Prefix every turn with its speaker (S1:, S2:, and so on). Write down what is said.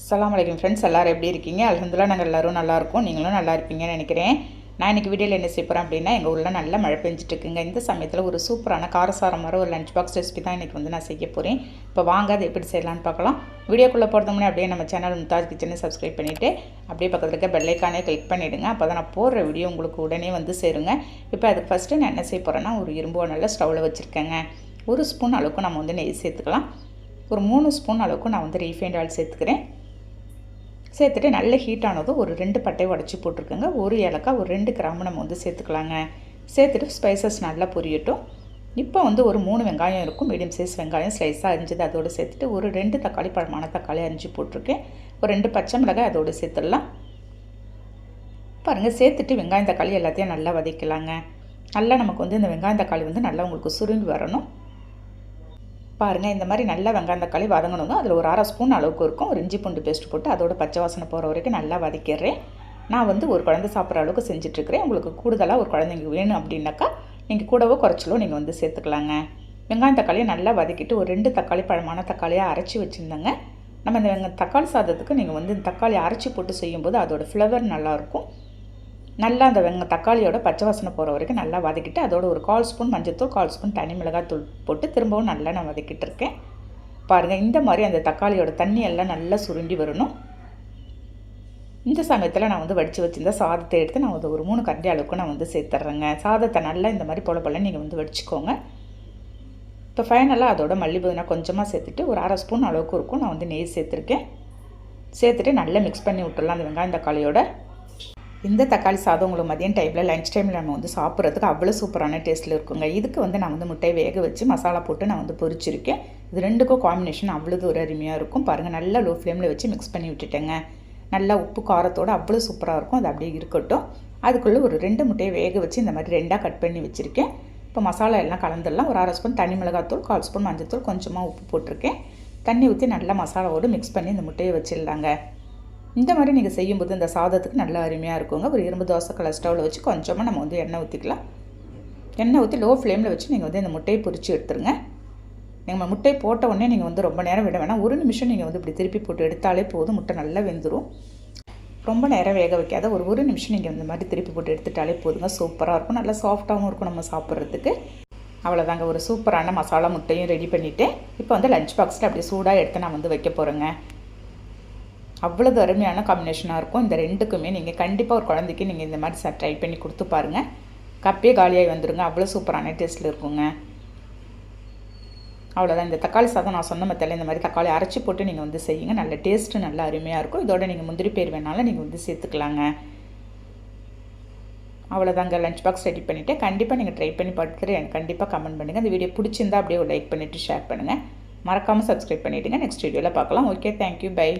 S1: அஸ்லாம் வலைக்கம் ஃப்ரெண்ட்ஸ் எல்லோரும் எப்படி இருக்கீங்க? அலமதுல்லா நாங்கள் எல்லோரும் நல்லாயிருக்கும் நீங்களும் நல்லா இருப்பீங்கன்னு நினைக்கிறேன். நான் இன்றைக்கி வீடியோவில் என்ன செய்ய போகிறேன் அப்படின்னா எங்கள் ஊரில் நல்லா மழை பெஞ்சிட்டு இருக்குங்க இந்த சமயத்தில் ஒரு சூப்பரான காரசாரம் மாதிரி ஒரு லஞ்ச் பாக்ஸ் ரெசிபி தான் இன்றைக்கி வந்து நான் செய்ய போகிறேன் இப்போ வாங்க அதை எப்படி செய்யலாம்னு பார்க்கலாம். வீடியோக்குள்ளே போகிறதுமே அப்படியே நம்ம சேனல் மும்தாஜ் கிச்சனை சப்ஸ்கிரைப் பண்ணிவிட்டு அப்படியே பக்கத்தில் இருக்க பெல்லைக்கானே கிளிக் பண்ணிவிடுங்க அப்போ தான் நான் போடுற வீடியோ உங்களுக்கு உடனே வந்து சேருங்க. இப்போ அதுக்கு ஃபஸ்ட்டு நான் என்ன செய்ய போகிறேன்னா ஒரு இரும்பு நல்லா ஸ்டவ்வில் வச்சுருக்கேங்க. ஒரு ஸ்பூன் அளவுக்கு நம்ம வந்து நெய் சேர்த்துக்கலாம். ஒரு மூணு ஸ்பூன் அளவுக்கு நான் வந்து ரீஃபைண்ட் ஆயில் சேர்த்துக்கிறேன். சேர்த்துட்டு நல்ல ஹீட் ஆனதும் ஒரு ரெண்டு பட்டை உடச்சி போட்டிருக்கோங்க. ஒரு ஏலக்காய் ஒரு ரெண்டு கிராம்பு நம்ம வந்து சேர்த்துக்கலாங்க. சேர்த்துட்டு ஸ்பைசஸ் நல்லா பொரியட்டும். இப்போ வந்து ஒரு மூணு வெங்காயம் இருக்கும். மீடியம் சைஸ் வெங்காயம் ஸ்லைஸாக அரிஞ்சது அதோடு சேர்த்துட்டு ஒரு ரெண்டு தக்காளி பழமான தக்காளி அரிஞ்சு போட்டிருக்கேன். ஒரு ரெண்டு பச்சை மிளகாய் அதோடு சேர்த்துடலாம். பாருங்கள் சேர்த்துட்டு வெங்காயம் தக்காளி எல்லாத்தையும் நல்லா வதக்கலாங்க. நல்லா நமக்கு வந்து இந்த வெங்காயம் தக்காளி வந்து நல்லா உங்களுக்கு சுருங்கி வரணும். பாருங்கள் இந்த மாதிரி நல்லா வெங்காயம் தக்காளி வதங்கணுங்க அதில் ஒரு அரை ஸ்பூன் அளவுக்கு இருக்கும். ஒரு இஞ்சி பூண்டு பேஸ்ட் போட்டு அதோட பச்சை வாசனை போகிற வரைக்கும் நல்லா வதக்கிடுறேன் நான் வந்து ஒரு குழந்தை சாப்பிட்ற அளவுக்கு செஞ்சிட்ருக்கிறேன். உங்களுக்கு கூடுதலாக ஒரு குழந்தைங்க வேணும் அப்படின்னாக்கா நீங்கள் கூடவோ குறைச்சலோ நீங்கள் வந்து சேர்த்துக்கலாங்க. வெங்காயம் தக்காளியை நல்லா வதக்கிட்டு ஒரு ரெண்டு தக்காளி பழமான தக்காளியாக அரைச்சி வச்சுருந்தேங்க. நம்ம இந்த தக்காளி சாதத்துக்கு நீங்கள் வந்து தக்காளி அரைச்சி போட்டு செய்யும்போது அதோடய ஃப்ளவர் நல்லாயிருக்கும் நல்லா அந்த வெங்க தக்காளியோட பச்சை வாசனை போகிற வரைக்கும் நல்லா வதக்கிட்டு அதோட ஒரு கால் ஸ்பூன் மஞ்சத்தூள் கால் ஸ்பூன் தனி மிளகாய் தூள் போட்டு திரும்பவும் நல்லா நான் வதக்கிட்டு இருக்கேன். பாருங்கள் இந்த மாதிரி அந்த தக்காளியோட தண்ணி எல்லாம் நல்லா சுருண்டி வரணும். இந்த சமயத்தில் நான் வந்து வடித்து வச்சுருந்த சாதத்தை எடுத்து நான் வந்து ஒரு மூணு கரண்டி அளவுக்கு நான் வந்து சேர்த்துட்றேங்க சாதத்தை நல்லா இந்த மாதிரி போல போல நீங்கள் வந்து வடிச்சுக்கோங்க. இப்போ ஃபைனலாக அதோட மல்லிபுதினா கொஞ்சமாக சேர்த்துட்டு ஒரு அரை ஸ்பூன் அளவுக்கு இருக்கும். நான் வந்து நெய் சேர்த்துருக்கேன். சேர்த்துட்டு நல்லா மிக்ஸ் பண்ணி விட்டுடலாம் அந்த வெங்காயம் தக்காளியோட. இந்த தக்காளி சாதம் உங்களுக்கு மதியம் டைமில் லஞ்ச் டைமில் நம்ம வந்து சாப்பிட்றதுக்கு அவ்வளோ சூப்பரான டேஸ்ட்டில் இருக்குங்க. இதுக்கு வந்து நான் வந்து முட்டையை வேக வச்சு மசாலா போட்டு நான் வந்து பொரிச்சிருக்கேன். இது ரெண்டுக்கும் காம்பினேஷன் அவ்வளோ ஒரு அருமையாக இருக்கும். பாருங்கள் நல்லா லோ ஃப்ளேமில் வச்சு மிக்ஸ் பண்ணி விட்டுட்டேங்க. நல்லா உப்பு காரத்தோடு அவ்வளோ சூப்பராக இருக்கும். அது அப்படியே இருக்கட்டும். அதுக்குள்ளே ஒரு ரெண்டு முட்டையை வேக வச்சு இந்த மாதிரி ரெண்டாக கட் பண்ணி வச்சுருக்கேன். இப்போ மசாலா எல்லாம் கலந்துடலாம். ஒரு அரை ஸ்பூன் தனி மிளகாத்தூள் கால் ஸ்பூன் மஞ்சத்தூள் கொஞ்சமாக உப்பு போட்டிருக்கேன். தண்ணி ஊற்றி நல்லா மசாலாவோடு மிக்ஸ் பண்ணி இந்த முட்டையை வச்சிடலாங்க. இந்த மாதிரி நீங்கள் செய்யும்போது இந்த சாதத்துக்கு நல்லா அருமையாக இருக்குங்க. ஒரு இரும்பு தோசை கலர் ஸ்டவ்வில் வச்சு கொஞ்சமாக நம்ம வந்து எண்ணெய் ஊற்றிக்கலாம் எண்ணெய் ஊற்றி லோ ஃப்ளேமில் வச்சு நீங்கள் வந்து இந்த முட்டையை பொறிச்சு எடுத்துருங்க. நீங்கள் முட்டை போட்ட உடனே நீங்கள் வந்து ரொம்ப நேரம் விட வேணாம். ஒரு நிமிஷம் நீங்கள் வந்து இப்படி திருப்பி போட்டு எடுத்தாலே போதும். முட்டை நல்லா வெந்துடும் ரொம்ப நேரம் வேக வைக்காத ஒரு ஒரு நிமிஷம் நீங்கள் இந்த மாதிரி திருப்பி போட்டு எடுத்துட்டாலே போதுங்க. சூப்பராக இருக்கும். நல்லா சாஃப்டாகவும் இருக்கும் நம்ம சாப்பிட்றதுக்கு. அவ்வளோதாங்க ஒரு சூப்பரான மசாலா முட்டையும் ரெடி பண்ணிவிட்டு இப்போ வந்து லஞ்ச் பாக்ஸில் அப்படியே சூடாக எடுத்து நான் வந்து வைக்க போகிறேங்க அவ்வளோ அருமையான காம்பினேஷனாக இருக்கும். இந்த ரெண்டுக்குமே நீங்கள் கண்டிப்பாக ஒரு குழந்தைக்கு நீங்கள் இந்த மாதிரி ட்ரை பண்ணி கொடுத்து பாருங்கள் கப்பே காலியாகி வந்துடுங்க அவ்வளோ சூப்பரான டேஸ்ட்டில் இருக்குங்க. அவ்வளோதான் இந்த தக்காளி சாதம் நான் சொன்ன மத்தியில் இந்த மாதிரி தக்காளி அரைச்சி போட்டு நீங்கள் வந்து செய்யுங்க. நல்ல டேஸ்ட்டு நல்லா அருமையாக இருக்கும். இதோட நீங்கள் முந்திரி பேர் வேணாலும் நீங்கள் வந்து சேர்த்துக்கலாங்க. அவ்வளோதாங்க லஞ்ச் பாக்ஸ் ரெடி பண்ணிவிட்டு கண்டிப்பாக நீங்கள் ட்ரை பண்ணி பார்த்துட்டு எனக்கு கண்டிப்பாக கமெண்ட் பண்ணுங்கள் இந்த வீடியோ பிடிச்சிருந்தா அப்படியே லைக் பண்ணிவிட்டு ஷேர் பண்ணுங்கள் மறக்காமல் சப்ஸ்கிரைப் பண்ணிவிடுங்க நெக்ஸ்ட் வீடியோவில் பார்க்கலாம். Okay thank you bye